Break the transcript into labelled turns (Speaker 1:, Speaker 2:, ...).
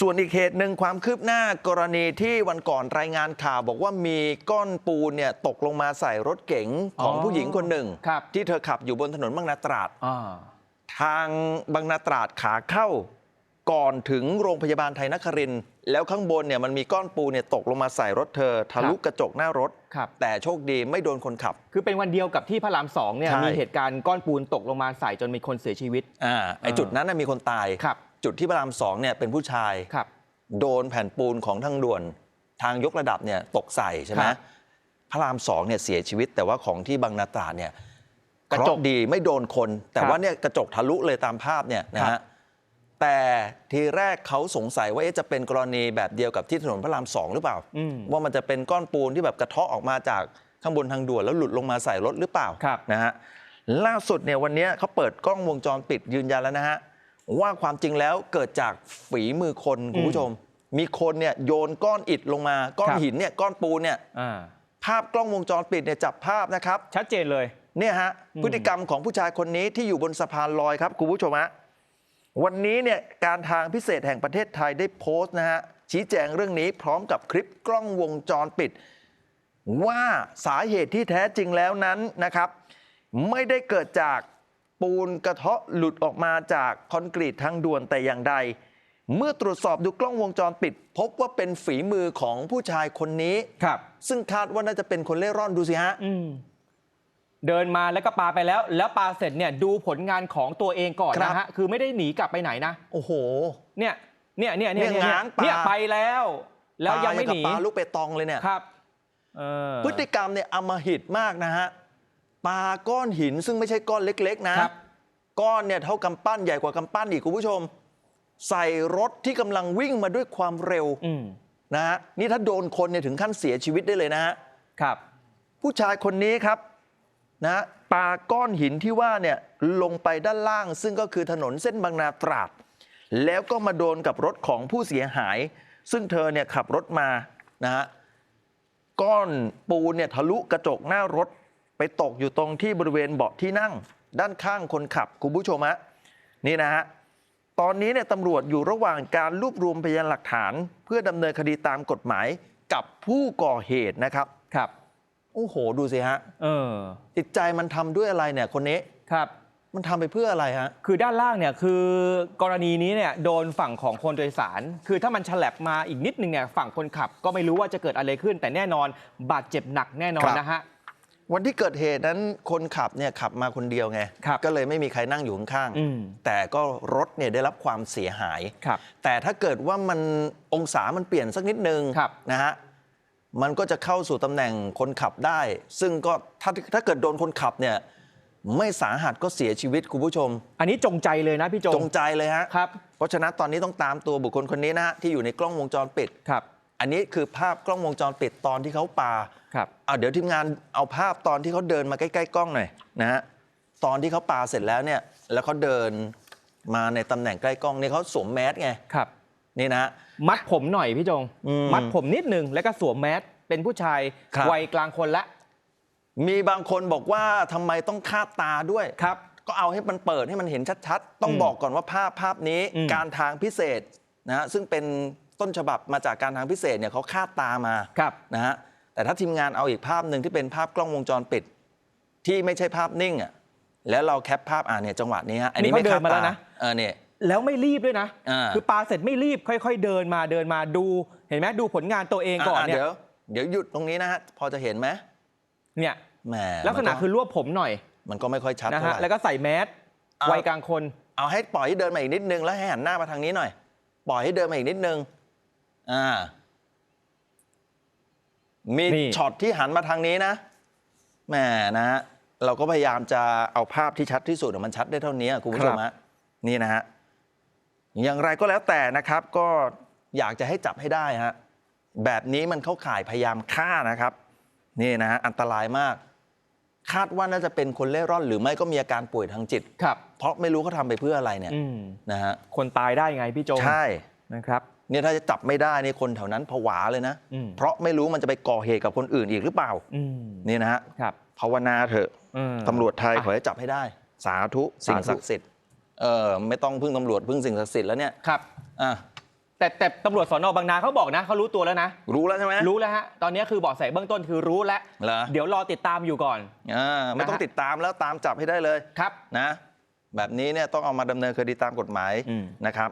Speaker 1: ส่วนอีกเหตุหนึ่งความคืบหน้ากรณีที่วันก่อนรายงานข่าวบอกว่ามีก้อนปูนเนี่ยตกลงมาใส่รถเก๋งของ
Speaker 2: อ๋อ
Speaker 1: ผู้หญิงคนหนึ่ง
Speaker 2: ครับ
Speaker 1: ที่เธอขับอยู่บนถนนบางนาตราด
Speaker 2: อ่า
Speaker 1: ทางบางนาตราดขาเข้า ก่อนถึงโรงพยาบาลไทยนครินทร์แล้วข้างบนเนี่ยมันมีก้อนปูนเนี่ยตกลงมาใส่รถเธอทะลุกระจกหน้ารถ
Speaker 2: ครับ
Speaker 1: แต่โชคดีไม่โดนคนขับ
Speaker 2: คือเป็นวันเดียวกับที่พระรามสองเนี่ย
Speaker 1: ใช่
Speaker 2: มีเหตุการณ์ก้อนปูนตกลงมาใส่จนมีคนเสียชีวิต
Speaker 1: อ่าไอจุดนั้นนะมีคนตาย
Speaker 2: ครับ
Speaker 1: จุดที่พระรามสองเนี่ยเป็นผู้ชาย
Speaker 2: ครับ
Speaker 1: โดนแผ่นปูนของทางด่วนทางยกระดับเนี่ยตกใส่ใช่ไหม
Speaker 2: ครับ
Speaker 1: พระรามสองเนี่ยเสียชีวิต แต่ว่าของที่บางนาตราดเนี่ย
Speaker 2: กระจก
Speaker 1: เคาดีไม่โดนคน แต่
Speaker 2: ครับ
Speaker 1: ว่าเนี่ยกระจกทะลุเลยตามภาพเนี่ยนะ
Speaker 2: ครั
Speaker 1: ฮะ
Speaker 2: บ
Speaker 1: แต่ทีแรกเขาสงสัยว่าเอ๊ะจะเป็นกรณีแบบเดียวกับที่ถนนพระรามสองหรือเปล่า
Speaker 2: อืม
Speaker 1: ว่ามันจะเป็นก้อนปูนที่แบบกระเทาะออกมาจากข้างบนทางด่วนแล้วหลุดลงมาใส่รถหรือเปล่า
Speaker 2: ครับ
Speaker 1: นะฮะล่าสุดเนี่ยวันนี้เขาเปิดกล้องวงจรปิดยืนยันแล้วนะฮะ ว่าความจริงแล้วเกิดจากฝีมือคนคุณผู้ชม มีคนเนี่ยโยนก้อนอิฐลงมา ก้อน
Speaker 2: ครับ
Speaker 1: หินเนี่ยก้อนปูนเนี่ย
Speaker 2: อ่า
Speaker 1: ภาพกล้องวงจรปิดเนี่ยจับภาพนะครับ
Speaker 2: ชัดเจนเลย
Speaker 1: เนี่ยฮะ
Speaker 2: อืม
Speaker 1: พฤติกรรมของผู้ชายคนนี้ที่อยู่บนสะพานลอยครับคุณผู้ชมฮะวันนี้เนี่ยการทางพิเศษแห่งประเทศไทยได้โพสต์นะฮะชี้แจงเรื่องนี้พร้อมกับคลิปกล้องวงจรปิด ว่าสาเหตุที่แท้จริงแล้วนั้นนะครับ ไม่ได้เกิดจาก ปูนกระเทาะหลุดออกมาจากคอนกรีตทางด่วนแต่อย่างใด เมื่อตรวจสอบดูกล้องวงจรปิด พบว่าเป็นฝีมือของผู้ชายคนนี้
Speaker 2: ครับ
Speaker 1: ซึ่งคาดว่าน่าจะเป็นคนเล่ร่อนดูสิฮะ
Speaker 2: อืมเดินมาแล้วก็ปาไปแล้ว แล้วปาเสร็จเนี่ยดูผลงานของตัวเองก่อน
Speaker 1: ครับ
Speaker 2: นะฮะคือไม่ได้หนีกลับไปไหนนะ
Speaker 1: โอ้โห
Speaker 2: เนี่ยเนี่ยเนี่ยเนี่ย
Speaker 1: เนี่ย
Speaker 2: เนี่ย
Speaker 1: ง้างปลา
Speaker 2: เนี่ยไปแล้ว แล้วยังไม่หนี
Speaker 1: ปลาลูกเปตองเลยเนี่ย
Speaker 2: ครับเออ
Speaker 1: พฤติกรรมเนี่ยอำมหิตมากนะฮะ ปาก้อนหินซึ่งไม่ใช่ก้อนเล็ก ๆ นะ
Speaker 2: ครับ
Speaker 1: ก้อนเนี่ยเท่ากำปั้นใหญ่กว่ากำปั้นอีกคุณผู้ชม ใส่รถที่กำลังวิ่งมาด้วยความเร็ว
Speaker 2: อืม
Speaker 1: นะฮะนี่ถ้าโดนคนเนี่ยถึงขั้นเสียชีวิตได้เลยนะฮะ
Speaker 2: ครับ
Speaker 1: ผู้ชายคนนี้ครับนะปาก้อนหินที่ว่าเนี่ยลงไปด้านล่าง ซึ่งก็คือถนนเส้นบางนาตราด แล้วก็มาโดนกับรถของผู้เสียหาย ซึ่งเธอเนี่ยขับรถมานะฮะก้อนปูนเนี่ยทะลุกระจกหน้ารถ ไปตกอยู่ตรงที่บริเวณเบาะที่นั่ง ด้านข้างคนขับคุณผู้ชมฮะนี่นะฮะตอนนี้เนี่ยตำรวจอยู่ระหว่างการรวบรวมพยานหลักฐาน เพื่อดำเนินคดีตามกฎหมายกับผู้ก่อเหตุนะครับ
Speaker 2: ครับ
Speaker 1: โอ้โห ดูสิฮะ
Speaker 2: เออ
Speaker 1: จิตใจมันทำด้วยอะไรเนี่ยคนนี้
Speaker 2: ครับ
Speaker 1: มันทำไปเพื่ออะไรฮะ
Speaker 2: คือด้านล่างเนี่ยคือกรณีนี้เนี่ยโดนฝั่งของคนโดยสาร คือถ้ามันฉลับมาอีกนิดนึงเนี่ยฝั่งคนขับ ก็ไม่รู้ว่าจะเกิดอะไรขึ้น แต่แน่นอนบาดเจ็บหนักแน่นอน
Speaker 1: ครับ
Speaker 2: นะฮะ
Speaker 1: วันที่เกิดเหตุนั้นคนขับเนี่ยขับมาคนเดียวไง
Speaker 2: ครับ
Speaker 1: ก็เลยไม่มีใครนั่งอยู่ข้าง
Speaker 2: อืม
Speaker 1: ๆแต่ก็รถเนี่ยได้รับความเสียหาย
Speaker 2: ครับ
Speaker 1: แต่ถ้าเกิดว่ามันองศามันเปลี่ยนสักนิดนึง
Speaker 2: ครับ
Speaker 1: นะฮะมันก็จะเข้าสู่ตำแหน่งคนขับได้ ซึ่งก็ถ้าถ้าเกิดโดนคนขับเนี่ยไม่สาหัสก็เสียชีวิตคุณผู้ชม
Speaker 2: อันนี้จงใจเลยนะพี่จง
Speaker 1: จงใจเลยฮะ
Speaker 2: ครับ
Speaker 1: เพราะฉะนั้นตอนนี้ต้องตามตัวบุคคลคนนี้นะฮะที่อยู่ในกล้องวงจรปิด
Speaker 2: ครับ
Speaker 1: อันนี้คือภาพกล้องวงจรปิดตอนที่เขาปา
Speaker 2: ครับ
Speaker 1: เอาเดี๋ยวทีมงานเอาภาพตอนที่เขาเดินมาใกล้ๆกล้องหน่อยนะฮะตอนที่เขาปาเสร็จแล้วเนี่ย แล้วเขาเดินมาในตำแหน่งใกล้กล้องนี่เขาสวมแมสไง
Speaker 2: ครับ
Speaker 1: นี่นะฮะ
Speaker 2: มัดผมหน่อยพี่จง
Speaker 1: อืม
Speaker 2: มัดผมนิดนึงแล้วก็สวมแมสเป็นผู้ชาย
Speaker 1: ครับ
Speaker 2: วัยกลางคนละ
Speaker 1: มีบางคนบอกว่าทำไมต้องคาดตาด้วย
Speaker 2: ครับ
Speaker 1: ก็เอาให้มันเปิดให้มันเห็นชัด ๆ ต้อง
Speaker 2: อืม
Speaker 1: บอกก่อนว่าภาพภาพนี้
Speaker 2: อืม
Speaker 1: การทางพิเศษนะฮะซึ่งเป็น ต้นฉบับมาจากการทางพิเศษเนี่ยเขาคาดตามา
Speaker 2: ครับ
Speaker 1: นะฮะแต่ถ้าทีมงานเอาอีกภาพหนึ่งที่เป็นภาพกล้องวงจรปิด ที่ไม่ใช่ภาพนิ่งอะแล้วเราแคปภาพอ่าเนี่ยจังหวะนี้ฮะอันนี้
Speaker 2: นี่
Speaker 1: ไม่
Speaker 2: เขาเดิ
Speaker 1: คานด
Speaker 2: มาแล้
Speaker 1: ตาว
Speaker 2: นะ
Speaker 1: เออเนี่ย
Speaker 2: แล้วไม่รีบด้วยนะ
Speaker 1: อ่า
Speaker 2: คือปาเสร็จไม่รีบค่อย ๆ เดินมาเดินมาดู เห็นไหมดูผลงานตัวเองก่อน
Speaker 1: อะ
Speaker 2: เนี่ย
Speaker 1: เดี๋ยวเดี๋ยวหยุดตรงนี้นะฮะพอจะเห็นไหม
Speaker 2: เนี่ย
Speaker 1: แหม
Speaker 2: ลักษณะ
Speaker 1: มัน
Speaker 2: คือรวบผมหน่อย
Speaker 1: มันก็ไม่ค่อยชัด
Speaker 2: นะ
Speaker 1: เท่า
Speaker 2: ฮะ
Speaker 1: ไหร่
Speaker 2: แล้วก็ใส่แมส
Speaker 1: เอา
Speaker 2: วัยกลางคน
Speaker 1: เอาให้ปล่อยให้เดินมาอีกนิดนึงแล้วให้หันหน้ามาทางนี้หน่อย ปล่อยให้เดินมาอีกนิดนึง อ่า มี
Speaker 2: นี่
Speaker 1: ช็อตที่หันมาทางนี้นะแหมนะฮะเราก็พยายามจะเอาภาพที่ชัดที่สุดมันชัดได้เท่านี้คุณผู้ชมฮะนี่นะฮะอย่างไรก็แล้วแต่นะครับ ก็อยากจะให้จับให้ได้ฮะแบบนี้มันเข้าข่ายพยายามฆ่านะครับ นี่นะฮะอันตรายมาก คาดว่าน่าจะเป็นคนเล่ร่อน หรือไม่ก็มีอาการป่วยทางจิต
Speaker 2: ครับ
Speaker 1: เพราะไม่รู้เขาทำไปเพื่ออะไรเนี่ย
Speaker 2: อืม
Speaker 1: นะฮะ
Speaker 2: คนตายได้ไงพี่โจง
Speaker 1: ใช่
Speaker 2: นะครับ
Speaker 1: เนี่ยถ้าจะจับไม่ได้นี่คนแถวนั้นผวาเลยนะ
Speaker 2: อืม
Speaker 1: เพราะไม่รู้มันจะไปก่อเหตุกับคนอื่นอีกหรือเปล่า
Speaker 2: อืม
Speaker 1: นี่นะฮะ
Speaker 2: ครับ
Speaker 1: ภาวนาเถอะ
Speaker 2: อืม
Speaker 1: ตำรวจไทย
Speaker 2: อะ
Speaker 1: ขอให้จับให้ได้ สาธุสิ่ง
Speaker 2: สาธุ
Speaker 1: ศักดิ์สิทธิ์เออไม่ต้องพึ่งตำรวจพึ่งสิ่งศักดิ์สิทธิ์แล้วเนี่ย
Speaker 2: ครับ
Speaker 1: อะ
Speaker 2: แต่แต่ตำรวจสอนอบางนาเขาบอกนะเขารู้ตัวแล้วนะ
Speaker 1: รู้แล้วใช่ไหม
Speaker 2: รู้แล้วฮะตอนนี้คือเบาะแสเบื้องต้นคือรู้แล้ว
Speaker 1: เหรอ
Speaker 2: เดี๋ยวรอติดตามอยู่ก่อน
Speaker 1: อ่าไม่ต้อง
Speaker 2: นะฮะ
Speaker 1: ติดตามแล้วตามจับให้ได้เลย
Speaker 2: ครับ
Speaker 1: นะ แบบนี้เนี่ยต้องเอามาดำเนินคดีตามกฎหมาย
Speaker 2: อืม
Speaker 1: นะครับ